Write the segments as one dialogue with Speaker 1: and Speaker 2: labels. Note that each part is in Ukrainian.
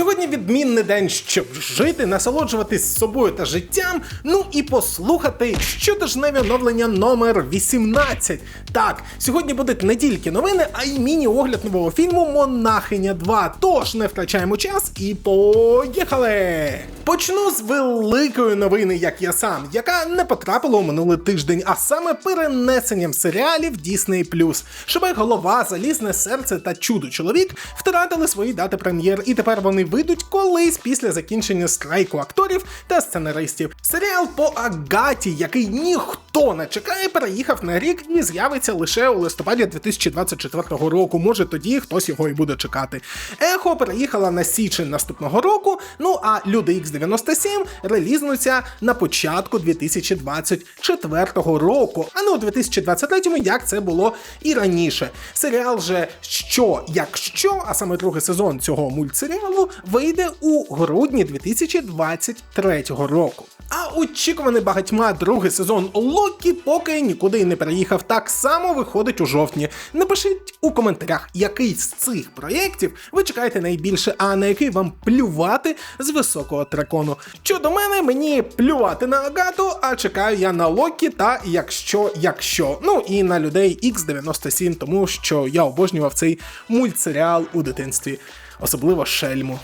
Speaker 1: Сьогодні відмінний день, щоб жити, насолоджуватись собою та життям. Ну і послухати щотижневі оновлення номер 18. Так, сьогодні будуть не тільки новини, а й міні-огляд нового фільму Монахиня 2. Тож не втрачаємо час і поїхали! Почну з великої новини, як я сам, яка не потрапила у минулий тиждень, а саме перенесенням серіалів Disney+. Шибай голова, залізне серце та чудо чоловік втратили свої дати прем'єр, і тепер вони вийдуть колись після закінчення страйку акторів та сценаристів. Серіал по Агаті, який ніхто не чекає, переїхав на рік і з'явиться лише у листопаді 2024 року. Може тоді хтось його і буде чекати. Ехо переїхала на січень наступного року. Ну а люди X97 релізнуться на початку 2024 року, а не у 2023, як це було і раніше. Серіал же що, якщо, а саме другий сезон цього мультсеріалу вийде у грудні 2023 року. А очікуваний багатьма другий сезон Локі поки нікуди й не переїхав. Так само виходить у жовтні. Напишіть у коментарях, який з цих проєктів ви чекаєте найбільше, а на який вам плювати з високого дракону. Щодо мене, мені плювати на Агату, а чекаю я на Локі та якщо, якщо. Ну і на людей X97, тому що я обожнював цей мультсеріал у дитинстві, особливо шельму.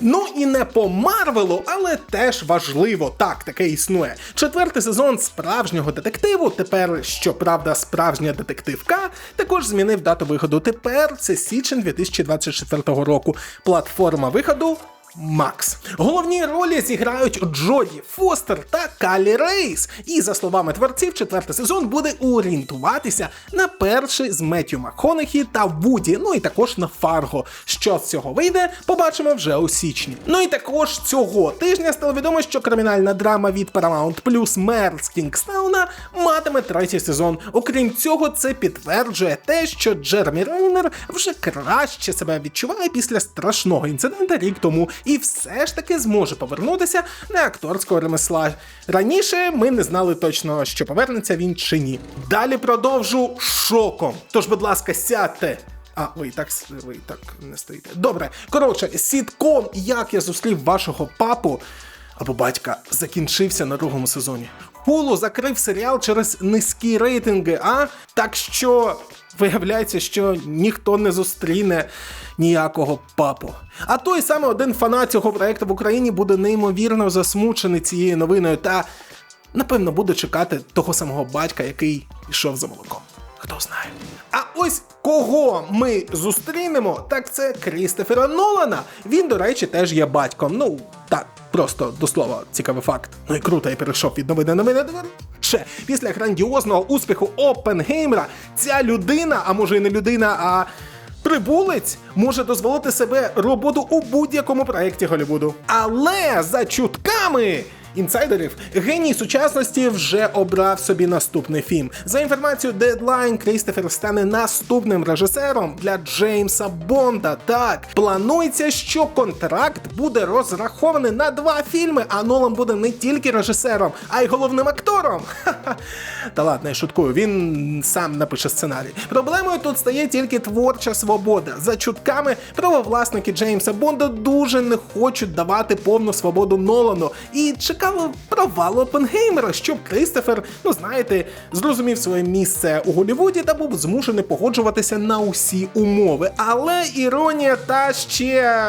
Speaker 1: Ну і не по Марвелу, але теж важливо. Так, таке існує. Четвертий сезон справжнього детективу. Тепер, щоправда, справжня детективка, також змінив дату виходу. Тепер це січень 2024 року. Платформа виходу. Макс. Головні ролі зіграють Джоді Фостер та Калі Рейс. І за словами творців, четвертий сезон буде орієнтуватися на перший з Меттю Макхонехі та Вуді. Ну і також на Фарго. Що з цього вийде, побачимо вже у січні. Ну і також цього тижня стало відомо, що кримінальна драма від Paramount Plus Мер з Кінгстауна матиме третій сезон. Окрім цього, це підтверджує те, що Джеремі Рейнер вже краще себе відчуває після страшного інцидента рік тому і все ж таки зможе повернутися на акторського ремесла. Раніше ми не знали точно, що повернеться він чи ні. Далі продовжу шоком. Тож, будь ласка, сядьте. А, ви так ви так не стоїте. Добре, коротше, сітком, як я зустрів вашого папу або батька, закінчився на другому сезоні. Hulu закрив серіал через низькі рейтинги, а так що виявляється, що ніхто не зустріне ніякого папу. А той саме один фанат цього проекту в Україні буде неймовірно засмучений цією новиною та напевно буде чекати того самого батька, який йшов за молоком. Хто знає. А ось кого ми зустрінемо, так це Крістофера Нолана. Він, до речі, теж є батьком. Ну, так, просто до слова, цікавий факт. Ну і круто, я перейшов від новини новини до Ще після грандіозного успіху Опенгеймера ця людина, а може і не людина, а прибулець може дозволити себе роботу у будь-якому проєкті Голлівуду. Але за чутками. Інсайдерів геній сучасності вже обрав собі наступний фільм. За інформацією Deadline, Крістофер стане наступним режисером для Джеймса Бонда. Так планується, що контракт буде розрахований на два фільми, а Нолан буде не тільки режисером, а й головним актором. Ха-ха. Та ладно, я шуткую, він сам напише сценарій. Проблемою тут стає тільки творча свобода. За чутками правовласники Джеймса Бонда дуже не хочуть давати повну свободу Нолану і чекали провалу Опенгеймера, щоб Кристофер, ну знаєте, зрозумів своє місце у Голлівуді та був змушений погоджуватися на усі умови. Але іронія та ще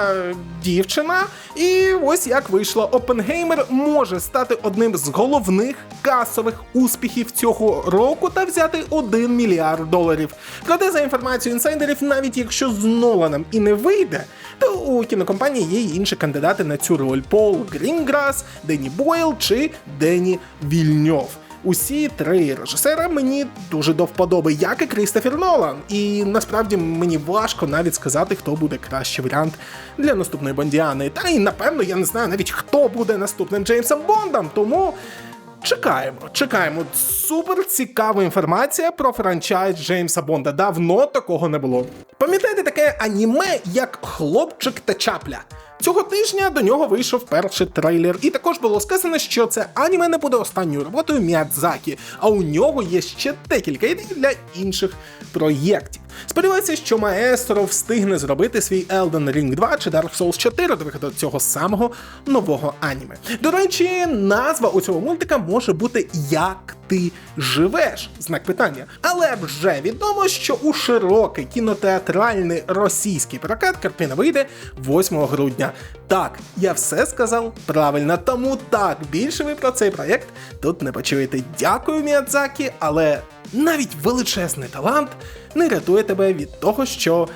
Speaker 1: дівчина. І ось як вийшло, Опенгеймер може стати одним з головних касових успіхів цього року та взяти 1 мільярд доларів. Проте, за інформацією інсайдерів, навіть якщо з Ноланом і не вийде, то у кінокомпанії є інші кандидати на цю роль: Пол Грінграс, Денні Бойл чи Денні Вільньов. Усі три режисера мені дуже до вподоби, як і Крістофер Нолан. І насправді мені важко навіть сказати, хто буде кращий варіант для наступної Бондіани. Та й напевно я не знаю навіть хто буде наступним Джеймсом Бондом. Тому чекаємо, чекаємо. Супер цікава інформація про франчайз Джеймса Бонда. Давно такого не було. Пам'ятаєте таке аніме, як хлопчик та чапля? Цього тижня до нього вийшов перший трейлер, і також було сказано, що це аніме не буде останньою роботою Міядзакі, а у нього є ще декілька ідей для інших проєктів. Сподіваюся, що маестро встигне зробити свій Elden Ring 2 чи Dark Souls 4 до цього самого нового аніме. До речі, назва у цього мультика може бути Як ти живеш? Знак питання. Але вже відомо, що у широкий кінотеатральний російський прокат картина вийде 8 грудня. Так, я все сказав правильно, тому так більше ви про цей проєкт тут не почуєте. Дякую, Міядзакі, але навіть величезний талант не рятує тебе від того, що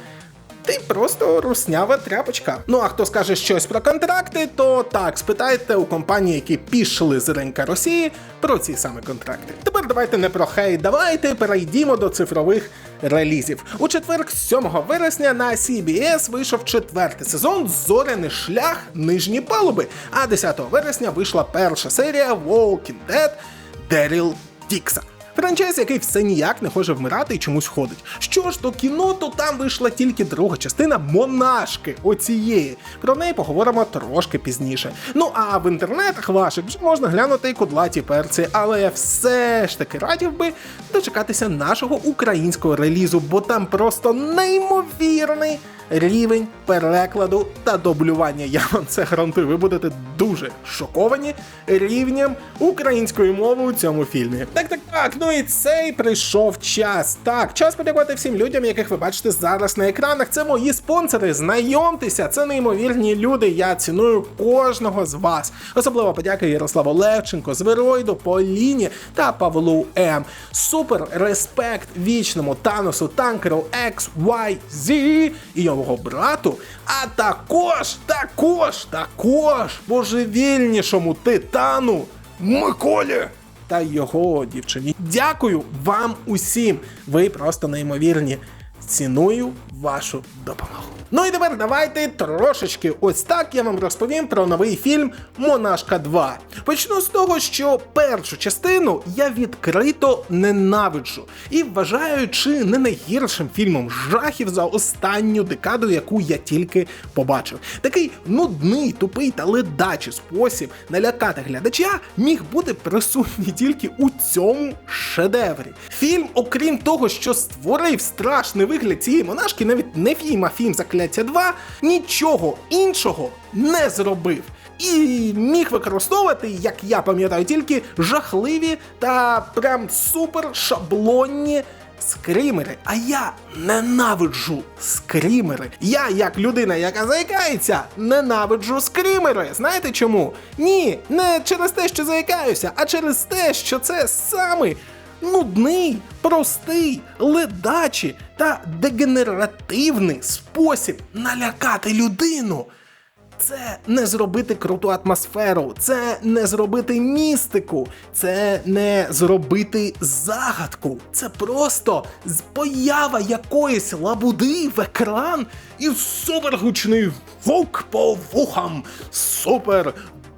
Speaker 1: ти просто руснява тряпочка. Ну а хто скаже щось про контракти, то так, спитайте у компанії, які пішли з ринка Росії про ці саме контракти. Тепер давайте не про хейт, давайте перейдімо до цифрових релізів. У четвер, 7 вересня, на CBS вийшов четвертий сезон Зоряний шлях нижні палуби. А 10 вересня вийшла перша серія Walking Dead Деріл Дікса. Франчайз, який все ніяк не хоче вмирати і чомусь ходить. Що ж до кіно, то там вийшла тільки друга частина монашки оцієї. Про неї поговоримо трошки пізніше. Ну а в інтернетах ваших вже можна глянути і кудлаті перці, але я все ж таки радів би дочекатися нашого українського релізу, бо там просто неймовірний рівень перекладу та дублювання. Я вам це гарантую. Ви будете дуже шоковані рівнем української мови у цьому фільмі. Так, так, так. Ну і цей прийшов час. Так, час подякувати всім людям, яких ви бачите зараз на екранах. Це мої спонсори. Знайомтеся, це неймовірні люди. Я ціную кожного з вас. Особливо подяка Ярославу Левченко, Звероїду, Поліні та Павлу М. Супер респект вічному Таносу Танкеру XYZ і його брату, а також, також, також божевільнішому титану Миколі та його дівчині. Дякую вам усім. Ви просто неймовірні. Ціную вашу допомогу. Ну і тепер давайте трошечки ось так я вам розповім про новий фільм Монашка 2. Почну з того, що першу частину я відкрито ненавиджу і вважаю чи не найгіршим фільмом жахів за останню декаду, яку я тільки побачив. Такий нудний, тупий та ледачий спосіб налякати глядача міг бути присутній тільки у цьому шедеврі. Фільм, окрім того, що створив страшний вигляд цієї монашки, навіть не фільм, а фільм Закляття 2, нічого іншого не зробив. І міг використовувати, як я пам'ятаю, тільки жахливі та прям супер шаблонні скрімери. А я ненавиджу скрімери. Я, як людина, яка заїкається, ненавиджу скрімери. Знаєте чому? Ні, не через те, що заїкаюся, а через те, що це саме нудний, простий, ледачий та дегенеративний спосіб налякати людину. Це не зробити круту атмосферу, це не зробити містику, це не зробити загадку. Це просто поява якоїсь лабуди в екран і супергучний вук по вухам. Супер!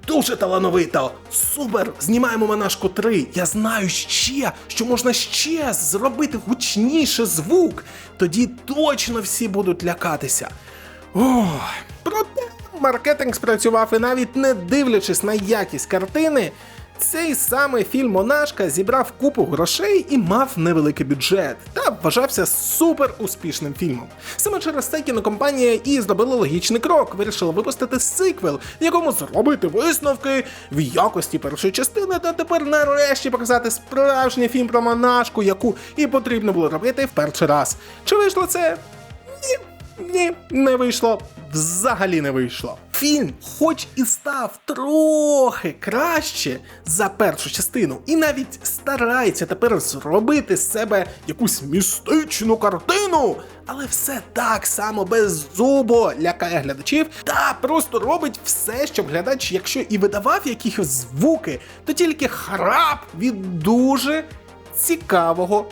Speaker 1: Дуже талановито! Супер! Знімаємо монашку 3. Я знаю ще, що можна ще зробити гучніше звук. Тоді точно всі будуть лякатися. Ой, проте маркетинг спрацював і навіть не дивлячись на якість картини, цей самий фільм Монашка зібрав купу грошей і мав невеликий бюджет та вважався супер успішним фільмом. Саме через це кінокомпанія і зробила логічний крок, вирішила випустити сиквел, в якому зробити висновки в якості першої частини, та тепер нарешті показати справжній фільм про монашку, яку і потрібно було робити в перший раз. Чи вийшло це? Ні. Ні, не вийшло. Взагалі не вийшло. Фільм, хоч і став трохи краще за першу частину, і навіть старається тепер зробити з себе якусь містичну картину, але все так само беззубо лякає глядачів та просто робить все, щоб глядач, якщо і видавав якісь звуки, то тільки храп від дуже цікавого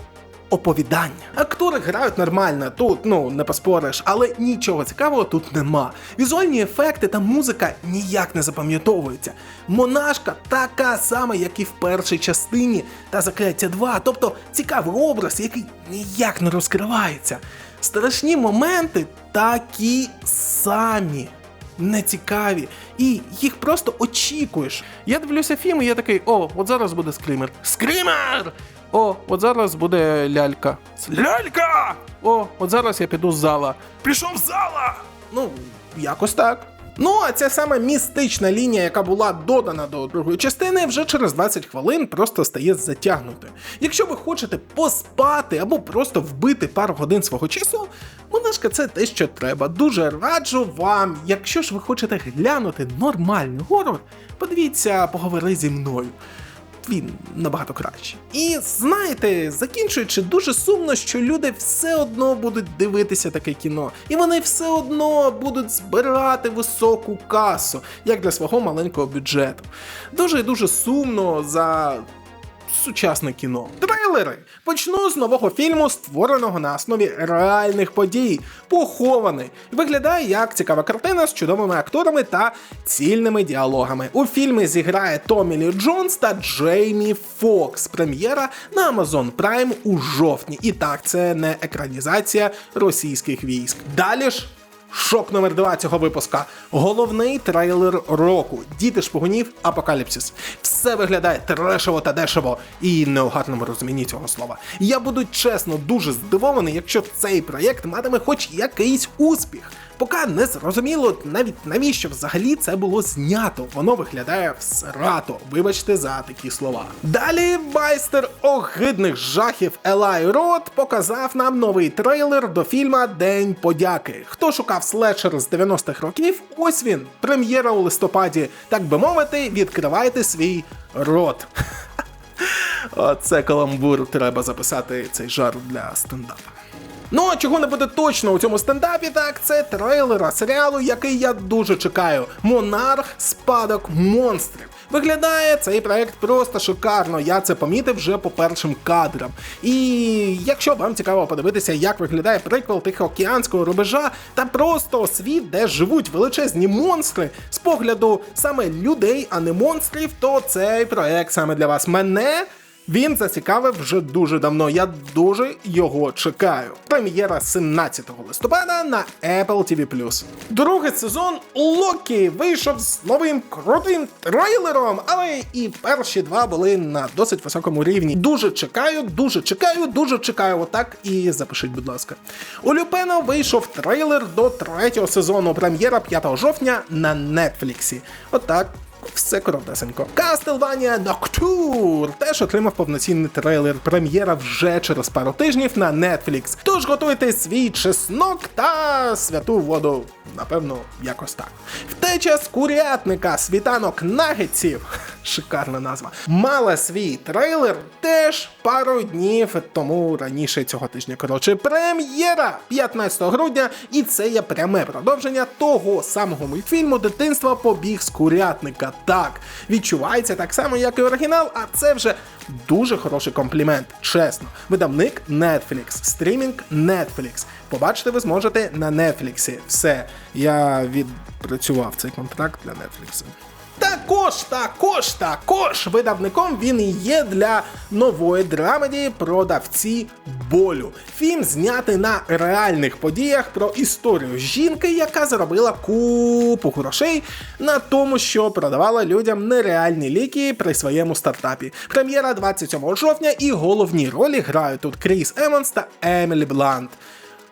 Speaker 1: оповідання. Актори грають нормально, тут ну не поспориш, але нічого цікавого тут нема. Візуальні ефекти та музика ніяк не запам'ятовуються. Монашка така сама, як і в першій частині та закляття 2, тобто цікавий образ, який ніяк не розкривається. Страшні моменти такі самі. нецікаві, і їх просто очікуєш. Я дивлюся фільм, і я такий: о, от зараз буде скример. Скример! О, от зараз буде лялька. Лялька! О, от зараз я піду з зала. Пішов з зала! Ну, якось так. Ну, а ця сама містична лінія, яка була додана до другої частини, вже через 20 хвилин просто стає затягнутою. Якщо ви хочете поспати або просто вбити пару годин свого часу, монашка це те, що треба. Дуже раджу вам. Якщо ж ви хочете глянути нормальний горор, подивіться, поговори зі мною він набагато кращий. І знаєте, закінчуючи, дуже сумно, що люди все одно будуть дивитися таке кіно, і вони все одно будуть збирати високу касу, як для свого маленького бюджету. Дуже дуже сумно за. Сучасне кіно. Трейлери. Почну з нового фільму, створеного на основі реальних подій. Похований. Виглядає як цікава картина з чудовими акторами та цільними діалогами. У фільмі зіграє Томі Лі Джонс та Джеймі Фокс. Прем'єра на Amazon Prime у жовтні. І так, це не екранізація російських військ. Далі ж. Шок номер два цього випуска. Головний трейлер року. Діти шпигунів Апокаліпсис. Все виглядає трешово та дешево, і не у гарному розумінні цього слова. Я буду чесно дуже здивований, якщо цей проєкт матиме хоч якийсь успіх. Поки не зрозуміло навіть навіщо взагалі це було знято. Воно виглядає всрато. Вибачте за такі слова. Далі майстер огидних жахів Елай Рот показав нам новий трейлер до фільма День подяки. Хто шукав слешер з 90-х років? Ось він. Прем'єра у листопаді. Так би мовити, відкривайте свій рот. Оце каламбур. Треба записати цей жарт для стендапа. Ну а чого не буде точно у цьому стендапі, так це трейлера серіалу, який я дуже чекаю: Монарх Спадок монстрів. Виглядає цей проект просто шикарно. Я це помітив вже по першим кадрам. І якщо вам цікаво подивитися, як виглядає приквел Тихоокеанського рубежа та просто світ, де живуть величезні монстри з погляду саме людей, а не монстрів, то цей проект саме для вас. Мене він зацікавив вже дуже давно. Я дуже його чекаю. Прем'єра 17 листопада на Apple TV+. Другий сезон Локі вийшов з новим крутим трейлером, але і перші два були на досить високому рівні. Дуже чекаю, дуже чекаю, дуже чекаю. Отак і запишіть, будь ласка. У Люпена вийшов трейлер до третього сезону. Прем'єра 5 жовтня на Нетфліксі. Отак. Все коротесенько. Castlevania Nocturne теж отримав повноцінний трейлер. Прем'єра вже через пару тижнів на Netflix. Тож готуйте свій чеснок та святу воду. Напевно, якось так. Втеча з курятника світанок нагетсів. Шикарна назва. Мала свій трейлер теж пару днів тому раніше цього тижня. Коротше, прем'єра 15 грудня, і це є пряме продовження того самого мультфільму Дитинства побіг з курятника. Так, відчувається так само, як і оригінал, а це вже дуже хороший комплімент. Чесно. Видавник Netflix, стрімінг Netflix. Побачити ви зможете на Netflix. Все, я відпрацював цей контракт для Netflix. Також, також, також видавником він і є для нової драмеді Продавці болю. Фільм знятий на реальних подіях про історію жінки, яка заробила купу грошей на тому, що продавала людям нереальні ліки при своєму стартапі. Прем'єра 27 жовтня і головні ролі грають тут Кріс Еванс та Емілі Блант.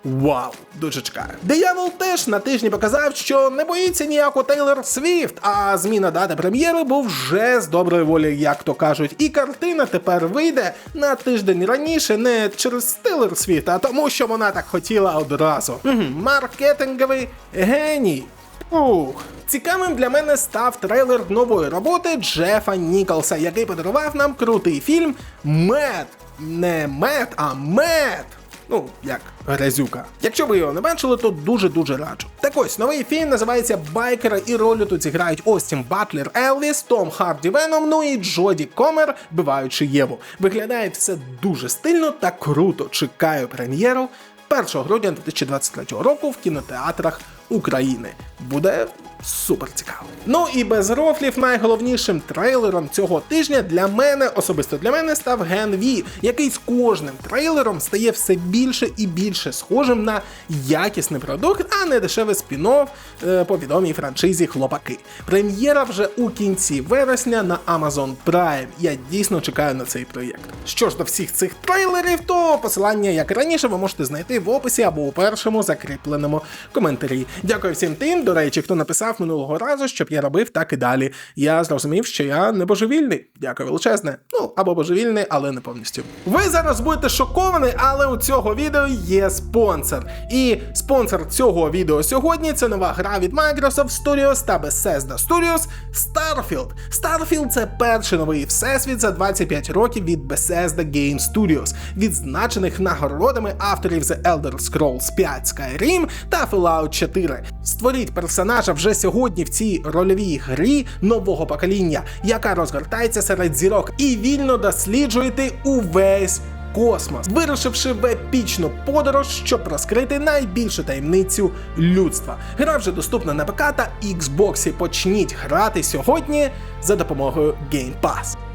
Speaker 1: Вау, дуже чекаю. Диявол теж на тижні показав, що не боїться ніяко Тейлор Свіфт, а зміна дати прем'єри був вже з доброї волі, як то кажуть. І картина тепер вийде на тиждень раніше, не через Тейлор Свіфт, а тому, що вона так хотіла одразу. Угу, маркетинговий геній. Ух. Цікавим для мене став трейлер нової роботи Джефа Ніколса, який подарував нам крутий фільм Мед. Не мед, а мед. Ну, як грязюка. Якщо ви його не бачили, то дуже-дуже раджу. Так ось новий фільм називається Байкера, і ролі тут зіграють Остін Батлер Елвіс, Том Харді Веном, ну і Джоді Комер, вбиваючи Єву. Виглядає все дуже стильно та круто. Чекаю прем'єру 1 грудня 2023 року в кінотеатрах України. Буде супер цікаво. Ну і без рофлів найголовнішим трейлером цього тижня для мене, особисто для мене, став Ген Ві, який з кожним трейлером стає все більше і більше схожим на якісний продукт, а не дешевий спін-офф е, по відомій франшизі Хлопаки. Прем'єра вже у кінці вересня на Amazon Prime. Я дійсно чекаю на цей проєкт. Що ж до всіх цих трейлерів, то посилання, як раніше, ви можете знайти в описі або у першому закріпленому коментарі. Дякую всім тим, до речі, хто написав минулого разу, щоб я робив так і далі. Я зрозумів, що я не божевільний. Дякую величезне. Ну або божевільний, але не повністю. Ви зараз будете шоковані, але у цього відео є спонсор. І спонсор цього відео сьогодні це нова гра від Microsoft Studios та Bethesda Studios Starfield. Starfield це перший новий всесвіт за 25 років від Bethesda Game Studios, відзначених нагородами авторів The Elder Scrolls 5 Skyrim та Fallout 4. Створіть персонажа вже сьогодні в цій рольовій грі нового покоління, яка розгортається серед зірок, і вільно досліджуєте увесь космос, вирушивши в епічну подорож, щоб розкрити найбільшу таємницю людства. Гра вже доступна на ПК та Xbox. Почніть грати сьогодні за допомогою Game Pass.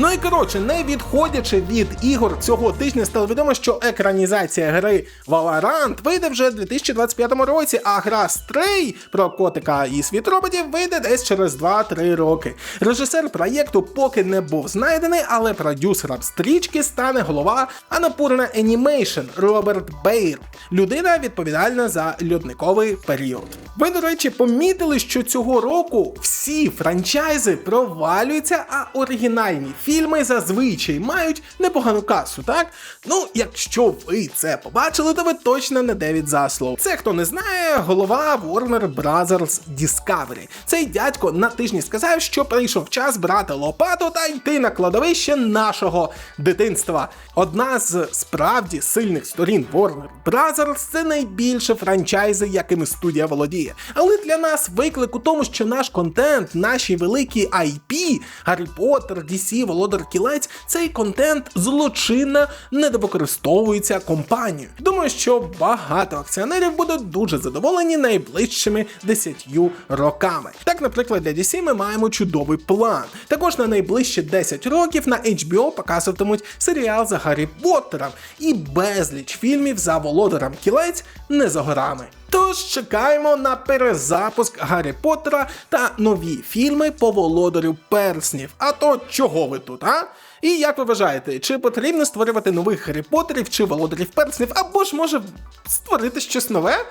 Speaker 1: Ну і коротше, не відходячи від ігор цього тижня, стало відомо, що екранізація гри Valorant вийде вже в 2025 році, а гра Stray про котика і світ роботів вийде десь через 2-3 роки. Режисер проєкту поки не був знайдений, але продюсером стрічки стане голова Анапурна Animation Роберт Бейр, людина відповідальна за льодниковий період. Ви, до речі, помітили, що цього року всі франчайзи провалюються, а оригінальні фільми зазвичай мають непогану касу, так? Ну, якщо ви це побачили, то ви точно не Девід Заслов. Це хто не знає, голова Warner Brothers Discovery. Цей дядько на тижні сказав, що прийшов час брати лопату та йти на кладовище нашого дитинства. Одна з справді сильних сторін Warner Brothers – це найбільше франчайзи, якими студія володіє. Але для нас виклик у тому, що наш контент, наші великі IP, Гаррі Поттер, DC, Володар Кілець, цей контент злочинно недовикористовується компанією. Думаю, що багато акціонерів будуть дуже задоволені найближчими 10 роками. Так, наприклад, для DC ми маємо чудовий план. Також на найближчі 10 років на HBO показуватимуть серіал за Гаррі Поттером і безліч фільмів за Володарем Кілець не за горами. Тож чекаємо на перезапуск Гаррі Поттера та нові фільми по володарю перснів. А то чого ви тут, а? І як ви вважаєте, чи потрібно створювати нових Гаррі Поттерів чи володарів перснів, або ж може створити щось нове?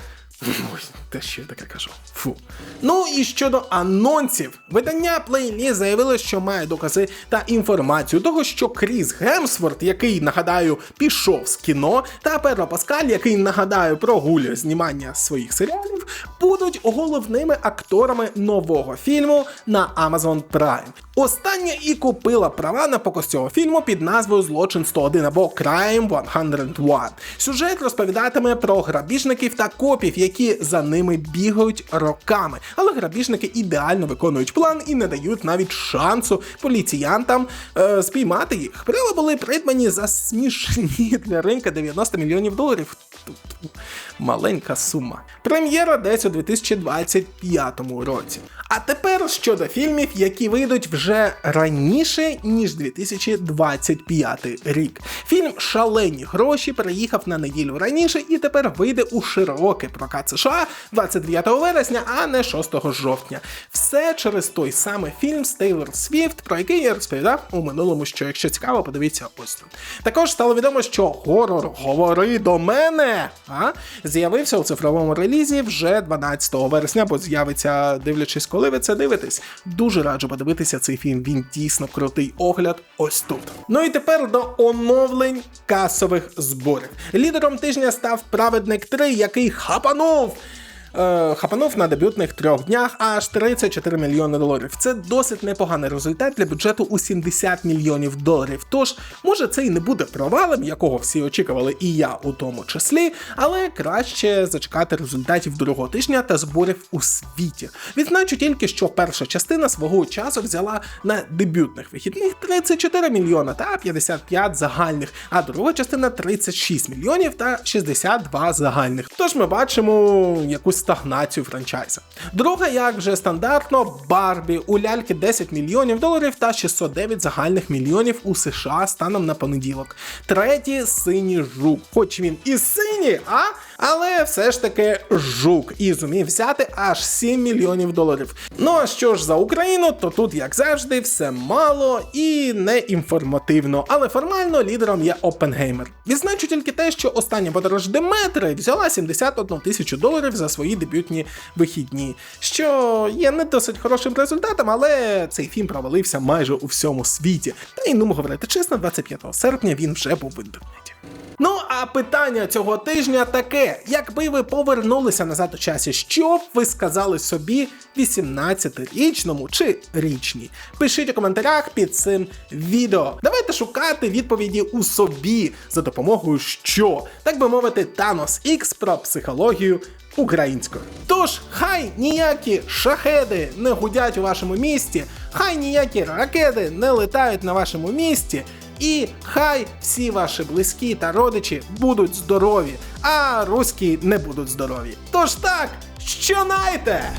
Speaker 1: Ой, те що я таке кажу. Фу. Ну і щодо анонсів, видання Playlist заявило, що має докази та інформацію того, що Кріс Гемсворт, який нагадаю, пішов з кіно, та Перо Паскаль, який нагадаю, прогулює знімання своїх серіалів, будуть головними акторами нового фільму на Amazon Prime. Остання і купила права на показ цього фільму під назвою Злочин 101 або Crime 101. Сюжет розповідатиме про грабіжників та копів, які за ними бігають роками. Але грабіжники ідеально виконують план і не дають навіть шансу поліціянтам е, спіймати їх. Прила були придбані за смішні для ринка 90 мільйонів доларів. Маленька сума. Прем'єра десь у 2025 році. А тепер щодо фільмів, які вийдуть вже раніше, ніж 2025 рік. Фільм Шалені гроші приїхав на неділю раніше і тепер вийде у широкий прокат США 29 вересня, а не 6 жовтня. Все через той самий фільм з Тейлор Свіфт, про який я розповідав у минулому, що якщо цікаво, подивіться ось тут. Також стало відомо, що горор Говори до мене а, з'явився у цифровому релізі вже 12 вересня, бо з'явиться, дивлячись, коли ви це дивитесь. Дуже раджу подивитися цей фільм. Він дійсно крутий огляд ось тут. Ну і тепер до оновлень касових зборів. Лідером тижня став Праведник 3, який хапанув е, хапанув на дебютних трьох днях аж 34 мільйони доларів. Це досить непоганий результат для бюджету у 70 мільйонів доларів. Тож, може, це і не буде провалом, якого всі очікували, і я у тому числі, але краще зачекати результатів другого тижня та зборів у світі. Відзначу тільки, що перша частина свого часу взяла на дебютних вихідних 34 мільйона та 55 загальних, а друга частина 36 мільйонів та 62 загальних. Тож ми бачимо якусь стагнацію франчайза. Друга, як вже стандартно, Барбі у ляльки 10 мільйонів доларів та 609 загальних мільйонів у США станом на понеділок. Третій синій жук, хоч він і синій, а але все ж таки жук і зумів взяти аж 7 мільйонів доларів. Ну а що ж за Україну, то тут, як завжди, все мало і не інформативно, але формально лідером є Опенгеймер. Відзначу тільки те, що остання подорож Деметри взяла 71 тисячу доларів за свої дебютні вихідні, що є не досить хорошим результатом, але цей фільм провалився майже у всьому світі. Та й ну говорити чесно, 25 серпня він вже був в інтернеті. Ну а питання цього тижня таке: якби ви повернулися назад у часі, що б ви сказали собі 18-річному чи річній? Пишіть у коментарях під цим відео. Давайте шукати відповіді у собі за допомогою що, так би мовити, Thanos X про психологію українською. Тож, хай ніякі шахеди не гудять у вашому місті, хай ніякі ракети не летають на вашому місті. І хай всі ваші близькі та родичі будуть здорові, а руські не будуть здорові. Тож так, що найте!